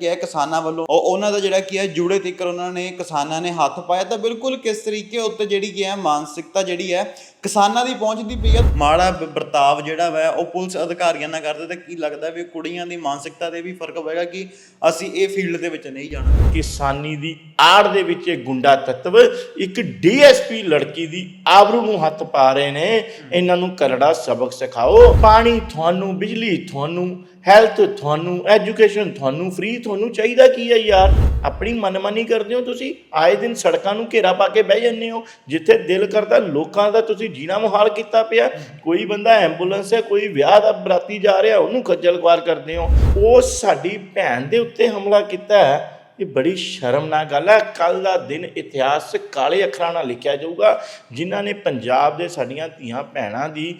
ਕੀ ਹੈ ਕਿਸਾਨਾਂ ਵੱਲੋਂ ਉਹ ਉਹਨਾਂ ਦਾ ਜਿਹੜਾ ਕੀ ਹੈ ਜੂੜੇ ਤੀਕਰ ਉਹਨਾਂ ਨੇ ਕਿਸਾਨਾਂ ਨੇ ਹੱਥ ਪਾਇਆ। ਤਾਂ ਬਿਲਕੁਲ ਕਿਸ ਤਰੀਕੇ ਉੱਤੇ ਜਿਹੜੀ ਕੀ ਹੈ ਮਾਨਸਿਕਤਾ ਜਿਹੜੀ ਹੈ ਕਿਸਾਨਾਂ ਦੀ ਪਹੁੰਚਦੀ ਪਈ ਹੈ। ਮਾੜਾ ਵਰਤਾਵ ਜਿਹੜਾ ਵਾ ਉਹ ਪੁਲਿਸ ਅਧਿਕਾਰੀਆਂ ਨਾਲ ਕਰਦੇ ਤਾਂ ਕੀ ਲੱਗਦਾ ਵੀ ਕੁੜੀਆਂ ਦੀ ਮਾਨਸਿਕਤਾ ਤੇ ਵੀ ਫ਼ਰਕ ਪਵੇਗਾ ਕਿ ਅਸੀਂ ਇਹ ਫੀਲਡ ਦੇ ਵਿੱਚ ਨਹੀਂ ਜਾਣਾ। ਕਿਸਾਨੀ ਦੀ ਆੜ ਦੇ ਵਿੱਚ ਇਹ ਗੁੰਡਾ ਤੱਤਵ ਇੱਕ ਡੀਐਸਪੀ ਲੜਕੀ ਦੀ ਆਬਰੂ ਨੂੰ ਹੱਥ ਪਾ ਰਹੇ ਨੇ। ਇਹਨਾਂ ਨੂੰ ਕਰੜਾ ਸਬਕ ਸਿਖਾਓ। ਪਾਣੀ ਤੁਹਾਨੂੰ ਬਿਜਲੀ ਤੁਹਾਨੂੰ ਹੈਲਥ ਤੁਹਾਨੂੰ ਐਜੂਕੇਸ਼ਨ ਤੁਹਾਨੂੰ ਫ੍ਰੀ ਤੁਹਾਨੂੰ ਚਾਹੀਦਾ ਕੀ ਹੈ ਯਾਰ? ਆਪਣੀ ਮਨਮਾਨੀ ਕਰਦੇ ਹੋ ਤੁਸੀਂ, ਆਏ ਦਿਨ ਸੜਕਾਂ ਨੂੰ ਘੇਰਾ ਪਾ ਕੇ ਬਹਿ ਜਾਂਦੇ ਹੋ, ਜਿੱਥੇ ਦਿਲ ਕਰਦਾ ਲੋਕਾਂ ਦਾ ਤੁਸੀਂ ਜੀਣਾ ਮੁਹਾਲ ਕੀਤਾ ਪਿਆ। ਕੋਈ ਬੰਦਾ ਐਂਬੂਲੈਂਸ ਹੈ, ਕੋਈ ਵਿਆਹ ਦਾ ਬਰਾਤੀ ਜਾ ਰਿਹਾ, ਉਹਨੂੰ ਖੱਜਲ ਖੁਆਰ ਕਰਦੇ ਹੋ। ਉਹ ਸਾਡੀ ਭੈਣ ਦੇ ਉੱਤੇ ਹਮਲਾ ਕੀਤਾ ਹੈ। ਇਹ ਬੜੀ ਸ਼ਰਮਨਾਕ ਗੱਲ ਹੈ। ਕੱਲ ਦਾ ਦਿਨ ਇਤਿਹਾਸ ਕਾਲੇ ਅੱਖਰਾਂ ਨਾਲ ਲਿਖਿਆ ਜਾਊਗਾ, ਜਿਨ੍ਹਾਂ ਨੇ ਪੰਜਾਬ ਦੇ ਸਾਡੀਆਂ ਧੀਆਂ ਭੈਣਾਂ ਦੀ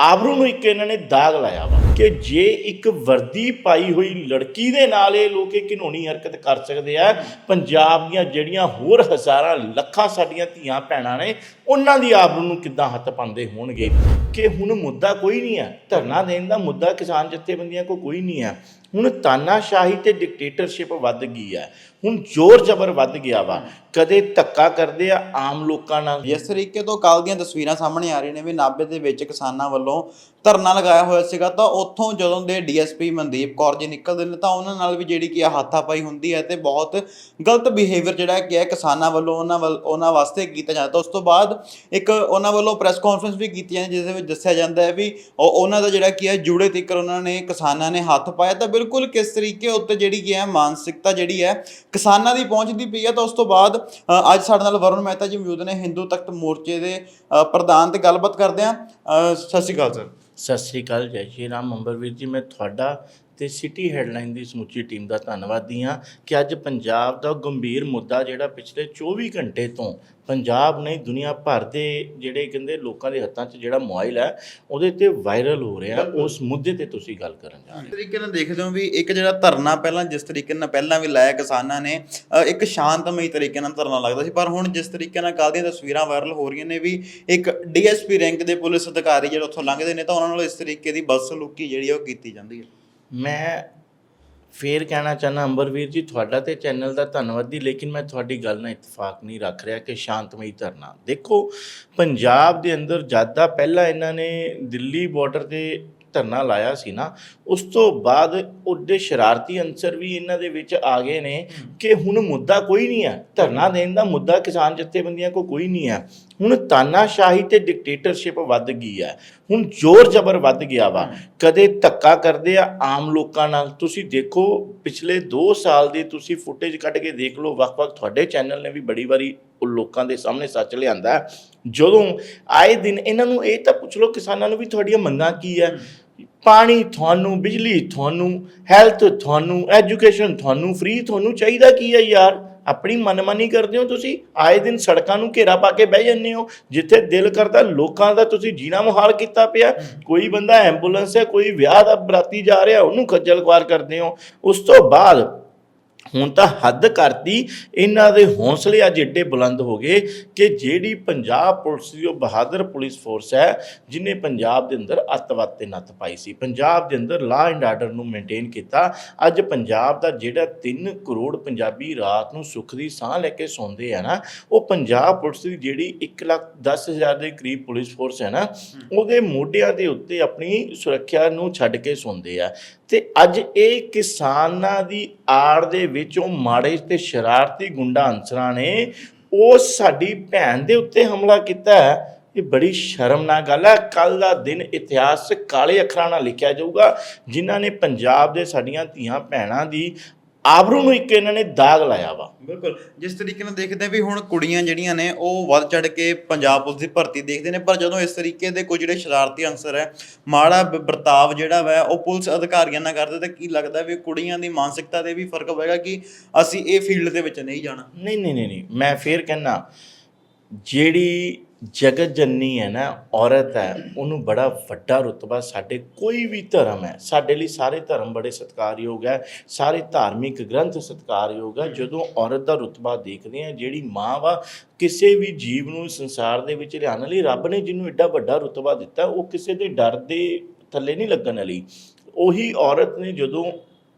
ਆਬਰੂ ਨੂੰ ਇੱਕ ਇਹਨਾਂ ਨੇ ਦਾਗ ਲਾਇਆ ਵਾ ਕਿ ਜੇ ਇੱਕ ਵਰਦੀ ਪਾਈ ਹੋਈ ਲੜਕੀ ਦੇ ਨਾਲ ਇਹ ਲੋਕ ਇਹ ਘਿਨੋਣੀ ਹਰਕਤ ਕਰ ਸਕਦੇ ਆ, ਪੰਜਾਬ ਦੀਆਂ ਜਿਹੜੀਆਂ ਹੋਰ ਹਜ਼ਾਰਾਂ ਲੱਖਾਂ ਸਾਡੀਆਂ ਧੀਆਂ ਭੈਣਾਂ ਨੇ, ਉਹਨਾਂ ਦੀ ਆਬਰੂ ਨੂੰ ਕਿੱਦਾਂ ਹੱਥ ਪਾਉਂਦੇ ਹੋਣਗੇ? ਕਿ ਹੁਣ ਮੁੱਦਾ ਕੋਈ ਨਹੀਂ ਹੈ ਧਰਨਾ ਦੇਣ ਦਾ ਮੁੱਦਾ ਕਿਸਾਨ ਜਥੇਬੰਦੀਆਂ ਕੋ ਕੋਈ ਨਹੀਂ ਹੈ ਹੁਣ ਤਾਨਾਸ਼ਾਹੀ ਤੇ ਡਿਕਟੇਟਰਸ਼ਿਪ ਵੱਧ ਗਈ ਹੈ ਹੁਣ ਜ਼ੋਰ ਜ਼ਬਰ ਵੱਧ ਗਿਆ ਵਾ। ਕਦੇ ਧੱਕਾ ਕਰਦੇ ਆ ਆਮ ਲੋਕਾਂ ਨਾਲ। ਜਿਸ ਤਰੀਕੇ ਤੋਂ ਕੱਲ ਦੀਆਂ ਤਸਵੀਰਾਂ ਸਾਹਮਣੇ ਆ ਰਹੀਆਂ ਨੇ ਵੀ ਨਾਭੇ ਦੇ ਵਿੱਚ ਕਿਸਾਨਾਂ ਵੱਲੋਂ ਧਰਨਾ ਲਗਾਇਆ ਹੋਇਆ ਸੀਗਾ, ਤਾਂ ਉੱਥੋਂ ਜਦੋਂ ਦੇ ਡੀਐਸਪੀ ਮਨਦੀਪ ਕੌਰ ਜੀ ਨਿਕਲਦੇ ਨੇ, ਤਾਂ ਉਹਨਾਂ ਨਾਲ ਵੀ ਜਿਹੜੀ ਕੀ ਆ ਹਾਥਾਪਾਈ ਹੁੰਦੀ ਹੈ ਤੇ ਬਹੁਤ ਗਲਤ ਬਿਹੇਵੀਅਰ ਜਿਹੜਾ ਕੀ ਹੈ ਕਿਸਾਨਾਂ ਵੱਲੋਂ ਉਹਨਾਂ ਵੱਲ ਉਹਨਾਂ ਵਾਸਤੇ ਕੀਤਾ ਜਾਂਦਾ। ਤਾਂ ਉਸ ਤੋਂ ਬਾਅਦ ਇੱਕ ਉਹਨਾਂ ਵੱਲੋਂ ਪ੍ਰੈਸ ਕਾਨਫਰੰਸ ਵੀ ਕੀਤੀ ਜਾਂਦੀ ਜਿਸ ਦੇ ਵਿੱਚ ਦੱਸਿਆ ਜਾਂਦਾ ਹੈ ਵੀ ਉਹਨਾਂ ਦਾ ਜਿਹੜਾ ਕੀ ਹੈ ਜੂੜੇ ਤੀਕਰ ਉਹਨਾਂ ਨੇ ਕਿਸਾਨਾਂ ਨੇ ਹੱਥ ਪਾਇਆ, ਤਾਂ ਬਿਲਕੁਲ ਕਿਸ ਤਰੀਕੇ ਉੱਤੇ ਜਿਹੜੀ ਕੀ ਹੈ ਮਾਨਸਿਕਤਾ ਜਿਹੜੀ ਹੈ ਕਿਸਾਨਾਂ ਦੀ ਪਹੁੰਚਦੀ ਪਈ ਹੈ ਤਾਂ ਉਸ ਤੋਂ ਬਾਅਦ ਅ, ਅੱਜ ਸਾਡੇ ਨਾਲ ਵਰੁਣ ਮਹਿਤਾ ਜੀ ਮੌਜੂਦ ਨੇ ਹਿੰਦੂ ਤਖਤ ਮੋਰਚੇ ਦੇ ਅ, ਪ੍ਰਧਾਨ ਤੇ ਗੱਲਬਾਤ ਕਰਦੇ ਹਾਂ। ਸਤਿ ਸ਼੍ਰੀ ਅਕਾਲ ਸਰ। ਸਤਿ ਸ੍ਰੀ ਅਕਾਲ ਜੈ ਸ਼੍ਰੀ ਰਾਮ। ਅੰਬਰਵੀਰ ਜੀ ਮੈਂ ਤੁਹਾਡਾ ਤੇ ਸਿਟੀ ਹੈਡਲਾਈਨ ਦੀ ਸਮੁੱਚੀ ਟੀਮ ਦਾ ਧੰਨਵਾਦੀ ਹਾਂ ਕਿ ਅੱਜ ਪੰਜਾਬ ਦਾ ਗੰਭੀਰ ਮੁੱਦਾ ਜਿਹੜਾ ਪਿਛਲੇ 24 ਘੰਟੇ ਤੋਂ ਪੰਜਾਬ ਨਹੀਂ ਦੁਨੀਆ ਭਰ ਦੇ ਜਿਹੜੇ ਕਹਿੰਦੇ ਲੋਕਾਂ ਦੇ ਹੱਥਾਂ 'ਚ ਜਿਹੜਾ ਮੋਬਾਈਲ ਹੈ ਉਹਦੇ ਤੇ ਵਾਇਰਲ ਹੋ ਰਿਹਾ। ਉਸ ਮੁੱਦੇ ਤੇ ਤੁਸੀਂ ਗੱਲ ਕਰਨ ਜਾ ਰਹੇ ਇਸ ਤਰੀਕੇ ਨਾਲ ਦੇਖਦੇ ਹੋ ਵੀ ਇੱਕ ਜਿਹੜਾ ਧਰਨਾ ਪਹਿਲਾਂ ਜਿਸ ਤਰੀਕੇ ਨਾਲ ਪਹਿਲਾਂ ਵੀ ਲਾਇਆ ਕਿਸਾਨਾਂ ਨੇ ਇੱਕ ਸ਼ਾਂਤਮਈ ਤਰੀਕੇ ਨਾਲ ਧਰਨਾ ਲੱਗਦਾ ਸੀ ਪਰ ਹੁਣ ਜਿਸ ਤਰੀਕੇ ਨਾਲ ਕੱਲ੍ਹ ਦੀਆਂ ਤਸਵੀਰਾਂ ਵਾਇਰਲ ਹੋ ਰਹੀਆਂ ਨੇ ਵੀ ਇੱਕ ਡੀਐਸਪੀ ਰੈਂਕ ਦੇ ਪੁਲਿਸ ਅਧਿਕਾਰੀ ਜਿਹੜੇ ਉੱਥੋਂ ਲੰਘਦੇ ਨੇ ਤਾਂ ਉਹਨਾਂ ਨਾਲ ਇਸ ਤਰੀਕੇ ਦੀ ਬਦਸਲੂਕੀ ਜਿਹੜੀ ਉਹ ਕੀਤੀ ਜਾਂਦੀ ਹੈ। ਮੈਂ ਫੇਰ ਕਹਿਣਾ ਚਾਹਨਾ ਅੰਬਰਵੀਰ ਜੀ, ਤੁਹਾਡਾ ਤੇ ਚੈਨਲ ਦਾ ਧੰਨਵਾਦੀ ਲੇਕਿਨ ਮੈਂ ਤੁਹਾਡੀ ਗੱਲ ਨਾਲ ਇਤਫਾਕ ਨਹੀਂ ਰੱਖ ਰਿਹਾ ਕਿ ਸ਼ਾਂਤਮਈ ਧਰਨਾ। ਦੇਖੋ, ਪੰਜਾਬ ਦੇ ਅੰਦਰ ਜ਼ਿਆਦਾ ਪਹਿਲਾਂ ਇਹਨਾਂ ਨੇ ਦਿੱਲੀ ਬਾਰਡਰ ਤੇ ਧਰਨਾ ਲਾਇਆ ਸੀ ਨਾ ਉਸ ਤੋਂ ਬਾਅਦ ਉਹਦੇ ਸ਼ਰਾਰਤੀ ਅੰਸਰ ਵੀ ਇਹਨਾਂ ਦੇ ਵਿੱਚ ਆ ਗਏ ਨੇ ਕਿ ਹੁਣ ਮੁੱਦਾ ਕੋਈ ਨਹੀਂ ਹੈ। ਧਰਨਾ ਦੇਣ ਦਾ ਮੁੱਦਾ ਕਿਸਾਨ ਜਥੇਬੰਦੀਆਂ ਕੋ ਕੋਈ ਨਹੀਂ ਹੈ। ਹੁਣ ਤਾਨਾਸ਼ਾਹੀ ਤੇ ਡਿਕਟੇਟਰਸ਼ਿਪ ਵੱਧ ਗਈ ਹੈ। ਹੁਣ ਜ਼ੋਰ ਜ਼ਬਰ ਵੱਧ ਗਿਆ ਵਾ। ਕਦੇ ਧੱਕਾ ਕਰਦੇ ਆ ਆਮ ਲੋਕਾਂ ਨਾਲ। ਤੁਸੀਂ ਦੇਖੋ ਪਿਛਲੇ 2 ਸਾਲ ਦੀ ਤੁਸੀਂ ਫੁਟੇਜ ਕੱਢ ਕੇ ਦੇਖ ਲਓ। ਵੱਖ-ਵੱਖ ਤੁਹਾਡੇ ਚੈਨਲ ਨੇ ਵੀ ਬੜੀ ਵਾਰੀ ਉਹ ਲੋਕਾਂ ਦੇ ਸਾਹਮਣੇ ਸੱਚ ਲਿਆਂਦਾ। ਜਦੋਂ ਆਏ ਦਿਨ ਇਹਨਾਂ ਨੂੰ ਇਹ ਤਾਂ ਪੁੱਛ ਲਓ ਕਿਸਾਨਾਂ ਨੂੰ ਵੀ ਤੁਹਾਡੀਆਂ ਮੰਗਾਂ ਕੀ ਹੈ ਪਾਣੀ ਤੁਹਾਨੂੰ, ਬਿਜਲੀ ਤੁਹਾਨੂੰ ਹੈਲਥ ਤੁਹਾਨੂੰ ਐਜੂਕੇਸ਼ਨ ਤੁਹਾਨੂੰ ਫ੍ਰੀ ਤੁਹਾਨੂੰ ਚਾਹੀਦਾ ਕੀ ਹੈ ਯਾਰ? ਆਪਣੀ ਮਨਮਾਨੀ ਕਰਦੇ ਹੋ ਤੁਸੀਂ? ਆਏ ਦਿਨ ਸੜਕਾਂ ਨੂੰ ਘੇਰਾ ਪਾ ਕੇ ਬਹਿ ਜਾਂਦੇ ਹੋ। ਜਿੱਥੇ ਦਿਲ ਕਰਦਾ ਲੋਕਾਂ ਦਾ ਤੁਸੀਂ ਜੀਣਾ ਮੁਹਾਲ ਕੀਤਾ ਪਿਆ। ਕੋਈ ਬੰਦਾ ਐਂਬੂਲੈਂਸ ਹੈ ਕੋਈ ਵਿਆਹ ਦਾ ਬਰਾਤੀ ਜਾ ਰਿਹਾ, ਉਹਨੂੰ ਖੱਜਲ ਖੁਆਰ ਕਰਦੇ ਹੋ। ਉਸ ਤੋਂ ਬਾਅਦ ਹੁਣ ਤਾਂ ਹੱਦ ਕਰਤੀ ਇਹਨਾਂ ਦੇ ਹੌਸਲੇ ਅੱਜ ਏਡੇ ਬੁਲੰਦ ਹੋ ਗਏ ਕਿ ਜਿਹੜੀ ਪੰਜਾਬ ਪੁਲਿਸ ਦੀ ਉਹ ਬਹਾਦਰ ਪੁਲਿਸ ਫੋਰਸ ਹੈ ਜਿਨੇ ਪੰਜਾਬ ਦੇ ਅੰਦਰ ਅੱਤਵਾਦ ਤੇ ਨੱਥ ਪਾਈ ਸੀ। ਪੰਜਾਬ ਦੇ ਅੰਦਰ ਲਾ ਐਂਡ ਆਰਡਰ ਨੂੰ ਮੇਨਟੇਨ ਕੀਤਾ। ਅੱਜ ਪੰਜਾਬ ਦਾ ਜਿਹੜਾ 3 ਕਰੋੜ ਪੰਜਾਬੀ ਰਾਤ ਨੂੰ ਸੁੱਖ ਦੀ ਸਾਹ ਲੈ ਕੇ ਸੌਂਦੇ ਆ ਨਾ ਉਹ ਪੰਜਾਬ ਪੁਲਿਸ ਦੀ ਜਿਹੜੀ 1 ਲੱਖ 10 ਹਜ਼ਾਰ ਦੇ ਕਰੀਬ ਪੁਲਿਸ ਫੋਰਸ ਹੈ ਨਾ ਉਹਦੇ ਮੋਢਿਆਂ ਦੇ ਉੱਤੇ ਆਪਣੀ ਸੁਰੱਖਿਆ ਨੂੰ ਛੱਡ ਕੇ ਸੌਂਦੇ ਆ। ਤੇ ਅੱਜ ਇਹ ਕਿਸਾਨਾਂ ਦੀ ਆੜ ਦੇ ਵਿੱਚ ਉਹ ਮਾੜੇ ਤੇ ਸ਼ਰਾਰਤੀ ਗੁੰਡਾ ਅੰਸਰਾਂ ਨੇ ਉਹ ਸਾਡੀ ਭੈਣ ਦੇ ਉੱਤੇ ਹਮਲਾ ਕੀਤਾ ਹੈ। ਇਹ ਬੜੀ ਸ਼ਰਮਨਾਕ ਗੱਲ ਹੈ। ਕੱਲ ਦਾ ਦਿਨ ਇਤਿਹਾਸ ਕਾਲੇ ਅੱਖਰਾਂ ਨਾਲ ਲਿਖਿਆ ਜਾਊਗਾ। ਜਿਨ੍ਹਾਂ ਨੇ ਪੰਜਾਬ ਦੇ ਸਾਡੀਆਂ ਧੀਆਂ ਭੈਣਾਂ ਦੀ ਆਬਰੂ ਨੂੰ ਇੱਕ ਇਹਨਾਂ ਨੇ ਦਾਗ ਲਾਇਆ ਵਾ। ਬਿਲਕੁਲ। ਜਿਸ ਤਰੀਕੇ ਨਾਲ ਦੇਖਦੇ ਆ ਵੀ ਹੁਣ ਕੁੜੀਆਂ ਜਿਹੜੀਆਂ ਨੇ ਉਹ ਵੱਧ ਚੜ ਕੇ ਪੰਜਾਬ ਪੁਲਿਸ ਦੀ ਭਰਤੀ ਦੇਖਦੇ ਨੇ ਪਰ ਜਦੋਂ ਇਸ ਤਰੀਕੇ ਦੇ ਕੋਈ ਜਿਹੜੇ ਸ਼ਰਾਰਤੀ ਅੰਸਰ ਹੈ ਮਾੜਾ ਵਰਤਾਵ ਜਿਹੜਾ ਵਾ ਉਹ ਪੁਲਿਸ ਅਧਿਕਾਰੀਆਂ ਨਾਲ ਕਰਦੇ ਤਾਂ ਕੀ ਲੱਗਦਾ ਵੀ ਕੁੜੀਆਂ ਦੀ ਮਾਨਸਿਕਤਾ ਤੇ ਵੀ ਫ਼ਰਕ ਪਵੇਗਾ ਕਿ ਅਸੀਂ ਇਹ ਫੀਲਡ ਦੇ ਵਿੱਚ ਨਹੀਂ ਜਾਣਾ? ਨਹੀਂ ਨਹੀਂ ਨਹੀਂ ਨਹੀਂ। ਮੈਂ ਫੇਰ ਕਹਿਣਾ ਜਿਹੜੀ ਜਗਤ ਜਨਨੀ ਹੈ ਨਾ, ਔਰਤ ਹੈ, ਉਹਨੂੰ ਬੜਾ ਵੱਡਾ ਰੁਤਬਾ ਸਾਡੇ ਕੋਈ ਵੀ ਧਰਮ ਹੈ, ਸਾਡੇ ਲਈ ਸਾਰੇ ਧਰਮ ਬੜੇ ਸਤਿਕਾਰਯੋਗ ਹੈ, ਸਾਰੇ ਧਾਰਮਿਕ ਗ੍ਰੰਥ ਸਤਿਕਾਰਯੋਗ ਹੈ, ਜਦੋਂ ਔਰਤ ਦਾ ਰੁਤਬਾ ਦੇਖਦੇ ਆ ਜਿਹੜੀ ਮਾਂ ਵਾ, ਕਿਸੇ ਵੀ ਜੀਵ ਨੂੰ ਸੰਸਾਰ ਦੇ ਵਿੱਚ ਲਿਆਉਣ ਲਈ ਰੱਬ ਨੇ ਜਿਹਨੂੰ ਐਡਾ ਵੱਡਾ ਰੁਤਬਾ ਦਿੱਤਾ, ਉਹ ਕਿਸੇ ਦੇ ਡਰ ਦੇ ਥੱਲੇ ਨਹੀਂ ਲੱਗਣ ਵਾਲੀ। ਉਹੀ ਔਰਤ ਨੇ ਜਦੋਂ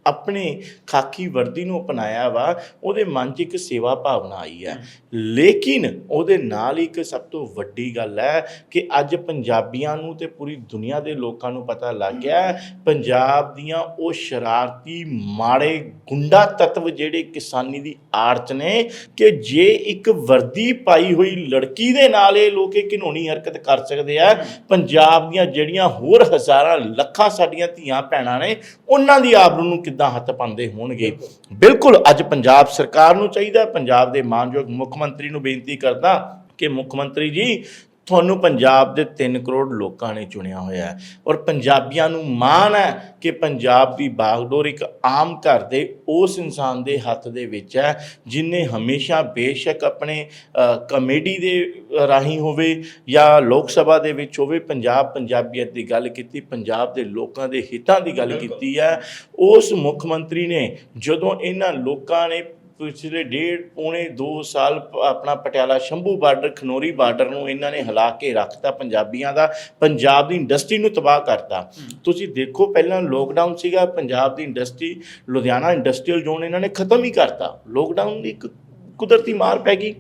ਆਪਣੇ ਖਾਕੀ ਵਰਦੀ ਨੂੰ ਅਪਣਾਇਆ ਵਾ ਉਹਦੇ ਮਨ 'ਚ ਇੱਕ ਸੇਵਾ ਭਾਵਨਾ ਆਈ ਹੈ। ਲੇਕਿਨ ਉਹਦੇ ਨਾਲ ਹੀ ਇੱਕ ਸਭ ਤੋਂ ਵੱਡੀ ਗੱਲ ਹੈ ਕਿ ਅੱਜ ਪੰਜਾਬੀਆਂ ਨੂੰ ਤੇ ਪੂਰੀ ਦੁਨੀਆ ਦੇ ਲੋਕਾਂ ਨੂੰ ਪਤਾ ਲੱਗ ਗਿਆ ਪੰਜਾਬ ਦੀਆਂ ਉਹ ਸ਼ਰਾਰਤੀ ਮਾੜੇ ਗੁੰਡਾ ਤੱਤਵ ਜਿਹੜੇ ਕਿਸਾਨੀ ਦੀ ਆੜਤ ਨੇ ਕਿ ਜੇ ਇੱਕ ਵਰਦੀ ਪਾਈ ਹੋਈ ਲੜਕੀ ਦੇ ਨਾਲ ਇਹ ਲੋਕ ਇਹ ਘਿਨੌਣੀ ਹਰਕਤ ਕਰ ਸਕਦੇ ਆ ਪੰਜਾਬ ਦੀਆਂ ਜਿਹੜੀਆਂ ਹੋਰ ਹਜ਼ਾਰਾਂ ਲੱਖਾਂ ਸਾਡੀਆਂ ਧੀਆਂ ਭੈਣਾਂ ਨੇ ਉਹਨਾਂ ਦੀ ਆਬਰੂ ਨੂੰ ਕਿੱਦਾਂ ਹੱਥ ਪਾਉਂਦੇ ਹੋਣਗੇ। ਬਿਲਕੁਲ, ਅੱਜ ਪੰਜਾਬ ਸਰਕਾਰ ਨੂੰ ਚਾਹੀਦਾ ਪੰਜਾਬ ਦੇ ਮਾਨਯੋਗ ਮੁੱਖ ਮੰਤਰੀ ਨੂੰ ਬੇਨਤੀ ਕਰਦਾ ਕਿ ਮੁੱਖ ਮੰਤਰੀ ਜੀ ਤੁਹਾਨੂੰ ਪੰਜਾਬ ਦੇ 3 ਕਰੋੜ ਲੋਕਾਂ ਨੇ ਚੁਣਿਆ ਹੋਇਆ ਹੈ। ਔਰ ਪੰਜਾਬੀਆਂ ਨੂੰ ਮਾਣ ਹੈ ਕਿ ਪੰਜਾਬ ਦੀ ਬਾਗਡੋਰ ਇੱਕ ਆਮ ਘਰ ਦੇ ਉਸ ਇਨਸਾਨ ਦੇ ਹੱਥ ਦੇ ਵਿੱਚ ਹੈ ਜਿਨੇ ਹਮੇਸ਼ਾ ਬੇਸ਼ੱਕ ਆਪਣੇ ਕਮੇਡੀ ਦੇ ਰਾਹੀਂ ਹੋਵੇ ਜਾਂ ਲੋਕ ਸਭਾ ਦੇ ਵਿੱਚ ਹੋਵੇ ਪੰਜਾਬ ਪੰਜਾਬੀਅਤ ਦੀ ਗੱਲ ਕੀਤੀ ਪੰਜਾਬ ਦੇ ਲੋਕਾਂ ਦੇ ਹਿੱਤਾਂ ਦੀ ਗੱਲ ਕੀਤੀ ਹੈ। ਉਸ ਮੁੱਖ ਮੰਤਰੀ ਨੇ ਜਦੋਂ ਇਹਨਾਂ ਲੋਕਾਂ ਨੇ ਪਿਛਲੇ ਡੇਢ ਪੌਣੇ 2 ਸਾਲ ਆਪਣਾ ਪਟਿਆਲਾ ਸ਼ੰਭੂ ਬਾਰਡਰ ਖਨੋਰੀ ਬਾਰਡਰ ਨੂੰ ਇਹਨਾਂ ਨੇ ਹਿਲਾ ਕੇ ਰੱਖਤਾ ਪੰਜਾਬੀਆਂ ਦਾ ਪੰਜਾਬ ਦੀ ਇੰਡਸਟਰੀ ਨੂੰ ਤਬਾਹ ਕਰਤਾ। ਤੁਸੀਂ ਦੇਖੋ ਪਹਿਲਾਂ ਲੋਕਡਾਊਨ ਸੀਗਾ ਪੰਜਾਬ ਦੀ ਇੰਡਸਟਰੀ ਲੁਧਿਆਣਾ ਇੰਡਸਟਰੀਅਲ ਜ਼ੋਨ ਇਹਨਾਂ ਨੇ ਖਤਮ ਹੀ ਕਰਤਾ। ਲੋਕਡਾਊਨ ਦੀ ਇੱਕ ਕੁਦਰਤੀ ਮਾਰ ਪੈ ਗਈ।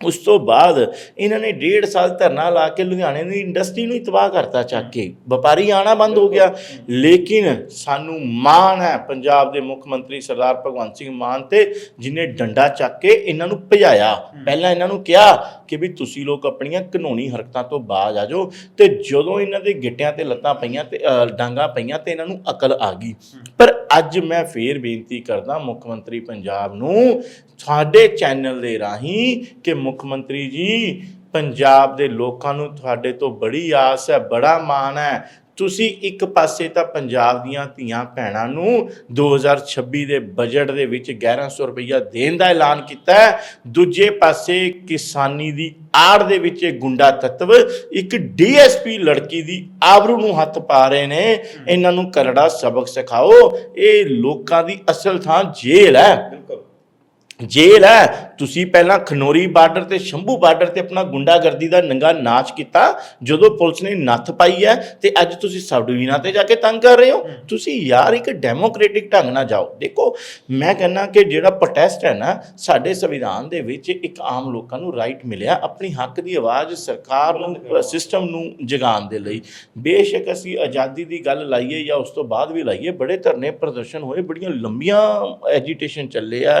ਉਸ ਤੋਂ ਬਾਅਦ ਇਹਨਾਂ ਨੇ ਡੇਢ ਸਾਲ ਧਰਨਾ ਲਾ ਕੇ ਲੁਧਿਆਣੇ ਦੀ ਇੰਡਸਟਰੀ ਨੂੰ ਹੀ ਤਬਾਹ ਕਰਤਾ ਚੱਕ ਕੇ। ਵਪਾਰੀ ਆਣਾ ਬੰਦ ਹੋ ਗਿਆ। ਲੇਕਿਨ ਸਾਨੂੰ ਮਾਣ ਹੈ ਪੰਜਾਬ ਦੇ ਮੁੱਖ ਮੰਤਰੀ ਸਰਦਾਰ ਭਗਵੰਤ ਸਿੰਘ ਮਾਨ ਤੇ ਜਿਨੇ ਡੰਡਾ ਚੱਕ ਕੇ ਇਹਨਾਂ ਨੂੰ ਭਜਾਇਆ। ਪਹਿਲਾਂ ਇਹਨਾਂ ਨੂੰ ਕਿਹਾ ਕਿ ਵੀ ਤੁਸੀਂ ਲੋਕ ਆਪਣੀਆਂ ਕਾਨੂੰਨੀ ਹਰਕਤਾਂ ਤੋਂ ਬਾਜ਼ ਆ ਜਾਓ ਤੇ ਜਦੋਂ ਇਹਨਾਂ ਦੇ ਗਿੱਟਿਆਂ ਤੇ ਲੱਤਾਂ ਪਈਆਂ ਤੇ ਡਾਂਗਾਂ ਪਈਆਂ ਤੇ ਇਹਨਾਂ ਨੂੰ ਅਕਲ ਆ ਗਈ। ਪਰ ਅੱਜ ਮੈਂ ਫੇਰ ਬੇਨਤੀ ਕਰਦਾ ਮੁੱਖ ਮੰਤਰੀ ਪੰਜਾਬ ਨੂੰ ਸਾਡੇ ਚੈਨਲ ਦੇ ਰਾਹੀਂ ਕਿ ਮੁੱਖ ਮੰਤਰੀ ਜੀ ਪੰਜਾਬ ਦੇ ਲੋਕਾਂ ਨੂੰ ਤੁਹਾਡੇ ਤੋਂ ਬੜੀ ਆਸ ਹੈ ਬੜਾ ਮਾਣ ਹੈ। ਤੁਸੀਂ ਇੱਕ ਪਾਸੇ ਤਾਂ ਪੰਜਾਬ ਦੀਆਂ ਧੀਆਂ ਭੈਣਾਂ ਨੂੰ 2026 ਦੇ ਬਜਟ ਦੇ ਵਿੱਚ 1100 ਰੁਪਈਆ ਦੇਣ ਦਾ ਐਲਾਨ ਕੀਤਾ ਹੈ। ਦੂਜੇ ਪਾਸੇ ਕਿਸਾਨੀ ਦੀ ਆੜ ਦੇ ਵਿੱਚ ਇਹ ਗੁੰਡਾ ਤੱਤਵ ਇੱਕ ਡੀਐਸਪੀ ਲੜਕੀ ਦੀ ਆਬਰੂ ਨੂੰ ਹੱਥ ਪਾ ਰਹੇ ਨੇ। ਇਹਨਾਂ ਨੂੰ ਕਰੜਾ ਸਬਕ ਸਿਖਾਓ। ਇਹ ਲੋਕਾਂ ਦੀ ਅਸਲ ਥਾਂ ਜੇਲ੍ਹ ਹੈ। ਬਿਲਕੁਲ। ਜੇਲ੍ਹ ਹੈ। ਤੁਸੀਂ ਪਹਿਲਾਂ ਖਨੋਰੀ ਬਾਰਡਰ ਤੇ ਸ਼ੰਭੂ ਬਾਰਡਰ ਤੇ ਆਪਣਾ ਗੁੰਡਾਗਰਦੀ ਦਾ ਨੰਗਾ ਨਾਚ ਕੀਤਾ ਜਦੋਂ ਪੁਲਿਸ ਨੇ ਨੱਥ ਪਾਈ ਹੈ ਤੇ ਅੱਜ ਤੁਸੀਂ ਸਬ ਡਿਵੀਜ਼ਨਾਂ ਤੇ ਜਾ ਕੇ ਤੰਗ ਕਰ ਰਹੇ ਹੋ। ਤੁਸੀਂ ਯਾਰ ਇੱਕ ਡੈਮੋਕ੍ਰੈਟਿਕ ਢੰਗ ਨਾਲ ਜਾਓ। ਦੇਖੋ ਮੈਂ ਕਹਿੰਦਾ ਕਿ ਜਿਹੜਾ ਪ੍ਰੋਟੈਸਟ ਹੈ ਨਾ ਸਾਡੇ ਸੰਵਿਧਾਨ ਦੇ ਵਿੱਚ ਇੱਕ ਆਮ ਲੋਕਾਂ ਨੂੰ ਰਾਈਟ ਮਿਲਿਆ ਆਪਣੀ ਹੱਕ ਦੀ ਆਵਾਜ਼ ਸਰਕਾਰ ਨੂੰ ਸਿਸਟਮ ਨੂੰ ਜਗਾਉਣ ਦੇ ਲਈ। ਬੇਸ਼ੱਕ ਅਸੀਂ ਆਜ਼ਾਦੀ ਦੀ ਗੱਲ ਲਾਈਏ ਜਾਂ ਉਸ ਤੋਂ ਬਾਅਦ ਵੀ ਲਾਈਏ ਬੜੇ ਧਰਨੇ ਪ੍ਰਦਰਸ਼ਨ ਹੋਏ ਬੜੀਆਂ ਲੰਬੀਆਂ ਐਜੀਟੇਸ਼ਨ ਚੱਲੇ ਆ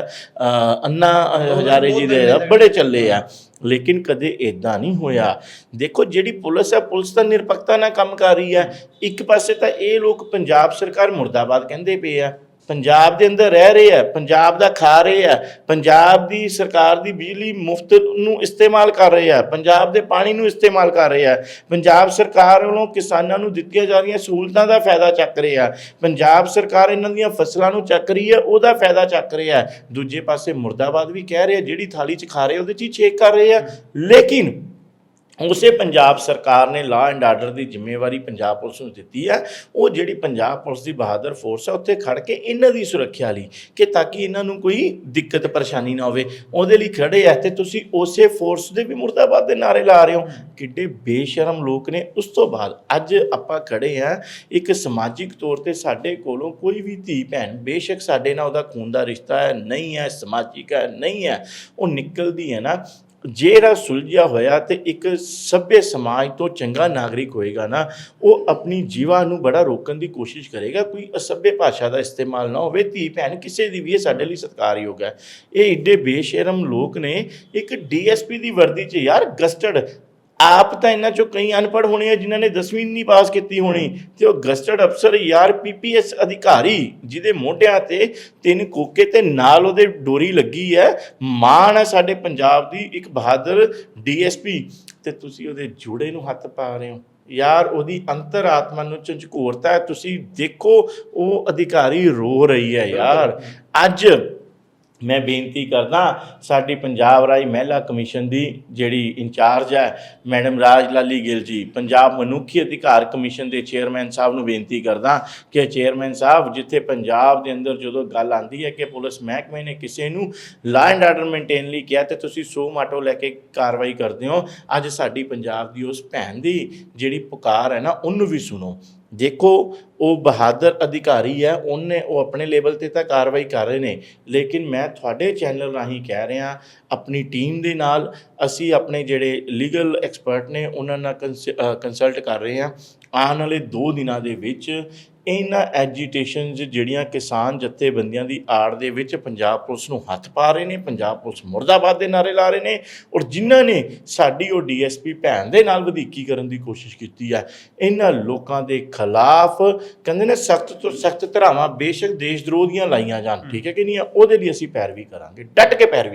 ਅੰਨਾ ਹਜ਼ਾਰੇ ਜੀ ਦੇ ਬੜੇ ਚੱਲੇ ਆ। ਲੇਕਿਨ ਕਦੇ ਇਦਾਂ ਨਹੀਂ ਹੋਇਆ। ਦੇਖੋ ਜਿਹੜੀ ਪੁਲਿਸ ਹੈ ਪੁਲਿਸ ਤਾਂ ਨਿਰਪੱਖਤਾ ਨਾਲ ਕੰਮ ਕਰ ਰਹੀ ਹੈ ਇੱਕ ਪਾਸੇ ਤਾਂ ਇਹ ਲੋਕ ਪੰਜਾਬ ਸਰਕਾਰ ਮੁਰਦਾਬਾਦ ਕਹਿੰਦੇ ਪਏ ਆ। ਪੰਜਾਬ ਦੇ ਅੰਦਰ ਰਹਿ ਰਹੇ ਆ, ਪੰਜਾਬ ਦਾ ਖਾ ਰਹੇ ਆ, ਪੰਜਾਬ ਦੀ ਸਰਕਾਰ ਦੀ ਬਿਜਲੀ ਮੁਫਤ ਨੂੰ ਇਸਤੇਮਾਲ ਕਰ ਰਹੇ ਆ, ਪੰਜਾਬ ਦੇ ਪਾਣੀ ਨੂੰ ਇਸਤੇਮਾਲ ਕਰ ਰਹੇ ਆ, ਪੰਜਾਬ ਸਰਕਾਰ ਵੱਲੋਂ ਕਿਸਾਨਾਂ ਨੂੰ ਦਿੱਤੀਆਂ ਜਾ ਰਹੀਆਂ ਸਹੂਲਤਾਂ ਦਾ ਫਾਇਦਾ ਚੱਕ ਰਹੇ ਆ, ਪੰਜਾਬ ਸਰਕਾਰ ਇਹਨਾਂ ਦੀਆਂ ਫਸਲਾਂ ਨੂੰ ਚੱਕ ਰਹੀ ਹੈ ਉਹਦਾ ਫਾਇਦਾ ਚੱਕ ਰਿਹਾ ਹੈ ਦੂਜੇ ਪਾਸੇ ਮੁਰਦਾਬਾਦ ਵੀ ਕਹਿ ਰਹੇ ਆ, ਜਿਹੜੀ ਥਾਲੀ 'ਚ ਖਾ ਰਹੇ ਉਹਦੇ 'ਚ ਹੀ ਛੇਕ ਕਰ ਰਹੇ ਆ, ਲੇਕਿਨ ਉਸੇ ਪੰਜਾਬ ਸਰਕਾਰ ਨੇ ਲਾ ਐਂਡ ਆਰਡਰ ਦੀ ਜ਼ਿੰਮੇਵਾਰੀ ਪੰਜਾਬ ਪੁਲਿਸ ਨੂੰ ਦਿੱਤੀ ਹੈ। ਉਹ ਜਿਹੜੀ ਪੰਜਾਬ ਪੁਲਿਸ ਦੀ ਬਹਾਦਰ ਫੋਰਸ ਹੈ, ਉੱਥੇ ਖੜ ਕੇ ਇਹਨਾਂ ਦੀ ਸੁਰੱਖਿਆ ਲਈ ਕਿ ਤਾਂ ਕਿ ਇਹਨਾਂ ਨੂੰ ਕੋਈ ਦਿੱਕਤ, ਪਰੇਸ਼ਾਨੀ ਨਾ ਹੋਵੇ। ਉਹਦੇ ਲਈ ਖੜੇ ਆ ਤੇ ਤੁਸੀਂ ਉਸੇ ਫੋਰਸ ਦੇ ਵੀ ਮੁਰਦਾਬਾਦ ਦੇ ਨਾਰੇ ਲਾ ਰਹੇ ਹੋ। ਕਿੱਡੇ ਬੇਸ਼ਰਮ ਲੋਕ ਨੇ। ਉਸ ਤੋਂ ਬਾਅਦ ਅੱਜ ਆਪਾਂ ਖੜੇ ਆ। ਇੱਕ ਸਮਾਜਿਕ ਤੌਰ ਤੇ ਸਾਡੇ ਕੋਲੋਂ ਕੋਈ ਵੀ ਧੀ ਭੈਣ ਬੇਸ਼ੱਕ ਸਾਡੇ ਨਾਲ ਉਹਦਾ ਖੂਨ ਦਾ ਰਿਸ਼ਤਾ ਹੈ, ਨਹੀਂ ਹੈ, ਸਮਾਜਿਕ ਹੈ, ਨਹੀਂ ਹੈ। ਉਹ ਨਿਕਲਦੀ ਹੈ ਨਾ। ਜਿਹੜਾ ਸੁਲਝਿਆ ਹੋਇਆ ਤੇ ਇੱਕ ਸਭ્ય ਸਮਾਜ ਤੋਂ ਚੰਗਾ ਨਾਗਰਿਕ ਹੋਏਗਾ ਨਾ, ਉਹ ਆਪਣੀ ਜੀਵਾ ਨੂੰ ਬੜਾ ਰੋਕਣ ਦੀ ਕੋਸ਼ਿਸ਼ ਕਰੇਗਾ। ਕੋਈ ਅਸਭ्य ਭਾਸ਼ਾ ਦਾ ਇਸਤੇਮਾਲ ਨਾ ਹੋਵੇ, ਧੀ ਭੈਣ ਕਿਸੇ ਦੀ ਵੀ ਇਹ ਸਾਡੇ ਲਈ ਸਤਿਕਾਰਯੋਗ ਹੈ। ਇਹ ਏਡੇ ਬੇਸ਼ਰਮ ਲੋਕ ਨੇ, ਇੱਕ ਡੀਐਸਪੀ ਦੀ ਵਰਦੀ 'ਚ ਯਾਰ ਗਸਟਡ ਆਪ ਤਾਂ ਇਹਨਾਂ ਚੋਂ ਕਈ ਅਨਪੜ੍ਹ ਹੋਣੇ ਆ ਜਿਨ੍ਹਾਂ ਨੇ 10ਵੀਂ ਨਹੀਂ ਪਾਸ ਕੀਤੀ ਹੋਣੀ ਤੇ ਉਹ ਗਸਟਡ ਅਫਸਰ ਯਾਰ ਪੀਪੀਐਸ ਅਧਿਕਾਰੀ, ਜਿਹਦੇ ਮੋਢਿਆਂ ਤੇ ਤਿੰਨ ਕੋਕੇ ਤੇ ਨਾਲ ਉਹਦੇ ਡੋਰੀ ਲੱਗੀ ਹੈ। ਮਾਣ ਹੈ ਸਾਡੇ ਪੰਜਾਬ ਦੀ ਇੱਕ ਬਹਾਦਰ ਡੀਐਸਪੀ ਤੇ ਤੁਸੀਂ ਉਹਦੇ ਜੋੜੇ ਨੂੰ ਹੱਥ ਪਾ ਰਹੇ ਹੋ। ਯਾਰ, ਉਹਦੀ ਅੰਤਰਾਤਮਾ ਨੂੰ ਝੰਜਕੋਰਤਾ ਤੁਸੀਂ ਦੇਖੋ, ਉਹ ਅਧਿਕਾਰੀ ਰੋ ਰਹੀ ਹੈ ਯਾਰ। ਅੱਜ ਮੈਂ ਬੇਨਤੀ ਕਰਦਾ, ਸਾਡੀ ਪੰਜਾਬ ਰਾਜ ਮਹਿਲਾ ਕਮਿਸ਼ਨ ਦੀ ਜਿਹੜੀ ਇੰਚਾਰਜ ਹੈ, ਮੈਡਮ ਰਾਜ ਲਾਲੀ ਗਿੱਲ ਜੀ, ਪੰਜਾਬ ਮਨੁੱਖੀ ਅਧਿਕਾਰ ਕਮਿਸ਼ਨ ਦੇ ਚੇਅਰਮੈਨ ਸਾਹਿਬ ਨੂੰ ਬੇਨਤੀ ਕਰਦਾ ਕਿ ਚੇਅਰਮੈਨ ਸਾਹਿਬ, ਜਿੱਥੇ ਪੰਜਾਬ ਦੇ ਅੰਦਰ ਜਦੋਂ ਗੱਲ ਆਂਦੀ ਹੈ ਕਿ ਪੁਲਿਸ ਮਹਿਕਮੇ ਨੇ ਕਿਸੇ ਨੂੰ ਲਾ ਐਂਡ ਆਰਡਰ ਮੇਨਟੇਨ ਲਈ ਕਿਹਾ, ਤੇ ਤੁਸੀਂ ਸੋ ਮਾਟੋ ਲੈ ਕੇ ਕਾਰਵਾਈ ਕਰਦੇ ਹੋ, ਅੱਜ ਸਾਡੀ ਪੰਜਾਬ ਦੀ ਉਸ ਭੈਣ ਦੀ ਜਿਹੜੀ ਪੁਕਾਰ ਹੈ ਨਾ, ਉਹਨੂੰ ਵੀ ਸੁਣੋ। ਦੇਖੋ, ਉਹ ਬਹਾਦਰ ਅਧਿਕਾਰੀ ਹੈ, ਉਹਨੇ ਉਹ ਆਪਣੇ ਲੈਵਲ ਤੇ ਤਾਂ ਕਾਰਵਾਈ ਕਰ ਰਹੇ ਨੇ, ਲੇਕਿਨ ਮੈਂ ਤੁਹਾਡੇ ਚੈਨਲ ਰਾਹੀਂ ਕਹਿ ਰਿਹਾ, ਆਪਣੀ ਟੀਮ ਦੇ ਨਾਲ ਅਸੀਂ ਆਪਣੇ ਜਿਹੜੇ ਲੀਗਲ ਐਕਸਪਰਟ ਨੇ, ਉਹਨਾਂ ਨਾਲ ਕੰਸਲਟ ਕਰ ਰਹੇ ਹਾਂ। ਆਉਣ ਵਾਲੇ 2 ਦਿਨਾਂ ਦੇ ਵਿੱਚ ਇਹਨਾਂ ਐਜੀਟੇਸ਼ਨਸ ਜਿਹੜੀਆਂ ਕਿਸਾਨ ਜਥੇਬੰਦੀਆਂ ਦੀ ਆੜ ਦੇ ਵਿੱਚ ਪੰਜਾਬ ਪੁਲਿਸ ਨੂੰ ਹੱਥ ਪਾ ਰਹੇ ਨੇ, ਪੰਜਾਬ ਪੁਲਿਸ ਮੁਰਦਾਬਾਦ ਦੇ ਨਾਰੇ ਲਾ ਰਹੇ ਨੇ ਔਰ ਜਿਨ੍ਹਾਂ ਨੇ ਸਾਡੀ ਉਹ ਡੀਐਸਪੀ ਭੈਣ ਦੇ ਨਾਲ ਵਧੀਕੀ ਕਰਨ ਦੀ ਕੋਸ਼ਿਸ਼ ਕੀਤੀ ਹੈ ਇਹਨਾਂ ਲੋਕਾਂ ਦੇ ਖਿਲਾਫ ਕਹਿੰਦੇ ਨੇ ਸਖਤ ਤੋਂ ਸਖਤ ਧਾਰਾਵਾਂ ਬੇਸ਼ੱਕ ਦੇਸ਼ ਦਰੋਹ ਦੀਆਂ ਲਾਈਆਂ ਜਾਣ, ਠੀਕ ਹੈ ਕਿ ਨਹੀਂ ਉਹਦੇ ਲਈ ਅਸੀਂ ਪੈਰਵੀ ਕਰਾਂਗੇ, ਡਟ ਕੇ ਪੈਰਵੀ